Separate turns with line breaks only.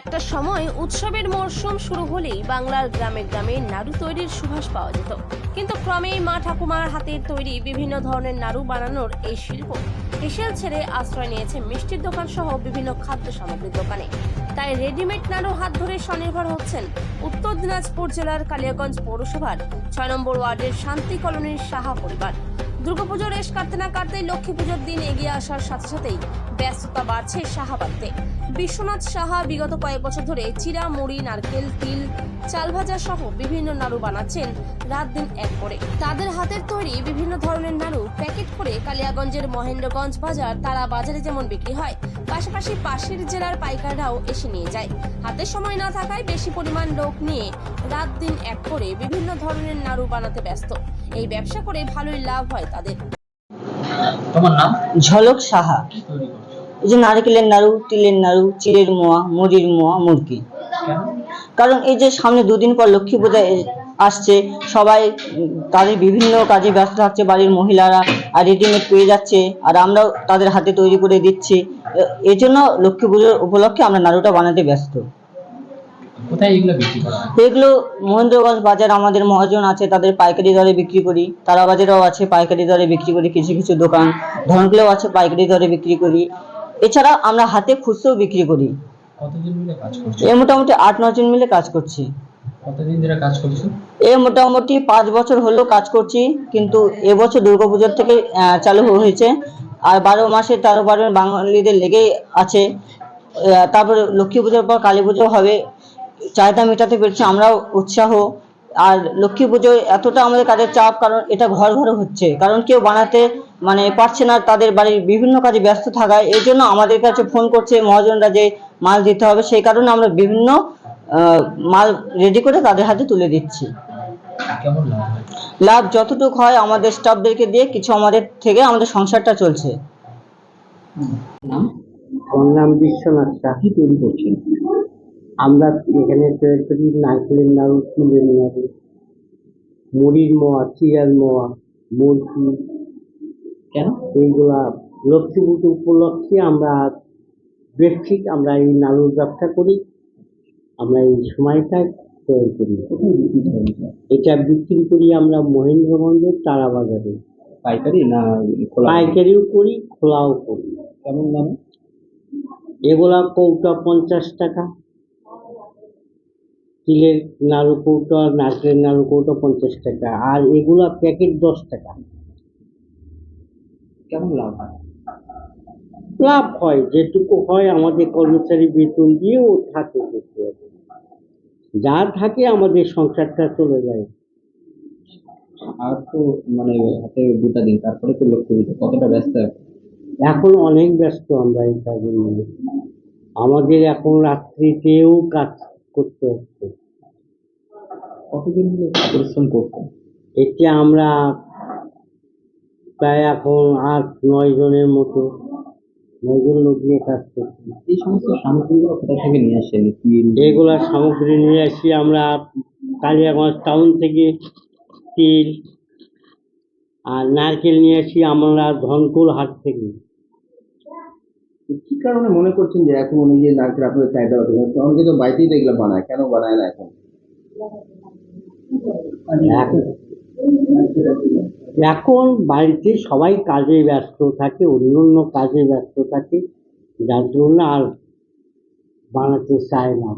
একটা সময় উৎসবের মরশুম শুরু হলেই বাংলার গ্রামে গ্রামে নাড়ু তৈরির সুবাস পাওয়া যেত। কিন্তু ক্রমেই মা ঠাকুমার হাতের তৈরি বিভিন্ন ধরনের নাড়ু বানানোর এই শিল্প হেসেল ছেড়ে আশ্রয় নিয়েছে মিষ্টির দোকান সহ বিভিন্ন খাদ্য সামগ্রীর দোকানে। তাই রেডিমেড নাড়ু হাত ধরে স্বনির্ভর হচ্ছেন উত্তর দিনাজপুর জেলার কালিয়াগঞ্জ পৌরসভার ছয় নম্বর ওয়ার্ডের শান্তি কলোনির সাহা পরিবার। দুর্গাপুজোর রেশ কাটতে না কাটতেই লক্ষ্মী পুজোর দিন এগিয়ে আসার সাথে সাথেই ব্যস্ততা বাড়ছে সাহাবাদতে বিশ্বনাথ সাহা বিগত কয়েক বছর ধরে চিরা মুড়ি নারকেল তিল চাল ভাজা সহ বিভিন্ন নাড়ু বানাচ্ছেন রাত দিন এক করে। তাদের হাতের তৈরি বিভিন্ন ধরনের নাড়ু প্যাকেট করে কালিয়াগঞ্জের মহেন্দ্রগঞ্জ বাজার তারা বাজারে যেমন বিক্রি হয় পাশাপাশি পাশের জেলার পাইকাররাও এসে নিয়ে যায়। হাতে সময় না থাকায় বেশি পরিমাণ লোক নিয়ে রাত দিন এক করে বিভিন্ন ধরনের নাড়ু বানাতে ব্যস্ত। এই ব্যবসা করে ভালোই লাভ হয় তাদের।
তোমার নাম?
ঝলক সাহা।
কি তৈরি করছ?
এই যে নারকেলের নাড়ু তিলের নাড়ু চিড়ের মোয়া মুড়ির মোয়া মুরগি। কারণ এই যে সামনে দুদিন পর লক্ষ্মী পূজা আসছে সবাই তাদের বিভিন্ন কাজে ব্যস্ত থাকছে বাড়ির মহিলারা আর রেডিমেড পেয়ে যাচ্ছে আর আমরাও তাদের হাতে তৈরি করে দিচ্ছি। এই জন্য লক্ষ্মী পুজোর উপলক্ষে আমরা নাড়ুটা বানাতে ব্যস্ত।
কোথায় এগুলো বিক্রি করা হয়?
এগুলো মহেন্দ্রগঞ্জ বাজার আমাদের মহাজন আছে তাদের পাইকারি দরে বিক্রি করি তারা বাজারেও আছে পাইকারি দরে বিক্রি করি কিছু কিছু দোকান ধনকুলেও আছে পাইকারি দরে বিক্রি করি। এছাড়া আমরা হাতে খুচরোও বিক্রি করি। এ মোটামুটি আট নজন মিলে কাজ করছি।
কতদিন ধরে কাজ করছ?
এ মোটামুটি পাঁচ বছর হলো কাজ করছি কিন্তু এবছর দুর্গাপুজোর থেকে চালু হয়েছে। আর বারো মাসে তেরো বারো বাঙালিদের লেগেই আছে। তারপরে লক্ষ্মী পুজোর পর কালী পুজো হবে। চাহিদা মেটাতে পেরেছি আমরাও উৎসাহ। আর লক্ষ্মী পুজোয় এতটা আমাদের কাজের চাপ কারণ এটা ঘর ঘরে হচ্ছে। কারণ কেউ বানাতে মানে পারছে না তাদের বাড়ির বিভিন্ন কাজে ব্যস্ত থাকায়। এই জন্য আমাদের কাছে ফোন করছে মহাজনরা যে মাল দিতে হবে সেই কারণে আমরা বিভিন্ন মাল রেডি করে তাদের হাতে তুলে দিচ্ছি।
লাভ
যতটুকু হয় আমাদের স্টাফদেরকে দিয়ে কিছু আমাদের থেকে আমাদের সংসারটা চলছে।
নাম?
বিশ্বনাথ
কি তৈরি করছেন?
আমরা এখানে তৈরি করি নারকেলের নাড়ু তিলের নাড়ু মুড়ির মোয়া চিরার মোয়া মুরগি।
কেন?
এইগুলা লক্ষ্মী পুজো উপলক্ষে আমরা বেশিক আমরা এই নাড়ুর ব্যবসা করি আমরা এই সময়টা তৈরি করি।
এটা?
বিক্রি করি আমরা মহেন্দ্রগঞ্জের তারা বাজারে
পাইকারি না
পাইকারিও করি খোলাও করি।
কেমন দাম?
এগুলা কৌটা পঞ্চাশ টাকা। তিলের নাড়ু কৌটা নারকেলের নাড়ু কৌটা পঞ্চাশ টাকা আর এগুলা প্যাকেট দশ টাকা।
কেমন লাভ হয়?
লাভ হয় যেটুকু হয় আমাদের কর্মচারী বেতন দিয়েও থাকে যা থাকে আমাদের সংসারটা চলে যায়।
আর তো মানে হাতে দুটা দিন তারপরে তো লক্ষ্য কতটা ব্যস্ত এখন?
অনেক ব্যস্ত আমরা এই কাজে নিয়ে আমাদের এখন রাত্রিতেও কাজ করতে হচ্ছে।
কতদিন মিলে পরিশ্রম করছেন?
এতে আমরা প্রায় এখন আট নয় জনের মতো নয় জন লোক নিয়ে কাজ করছি।
এই সমস্ত সামগ্রীগুলো কোথা থেকে নিয়ে আসেন? কি
এগুলা সামগ্রী নিয়ে আসি আমরা কালিয়াগঞ্জ টাউন থেকে তিল আর নারকেল নিয়ে আসি আমরা ধনকুল হাট থেকে।
কি কারণে মনে করছেন যে এখন এই যে নারকেল আপনাদের চাহিদা হচ্ছে অনেকে তো বাড়িতেই দেখলে বানায়। কেন বানায় না এখন?
এখন বাড়িতে সবাই কাজে ব্যস্ত থাকে অন্য অন্য কাজে ব্যস্ত থাকে যার জন্য আর বানাতে চায় না।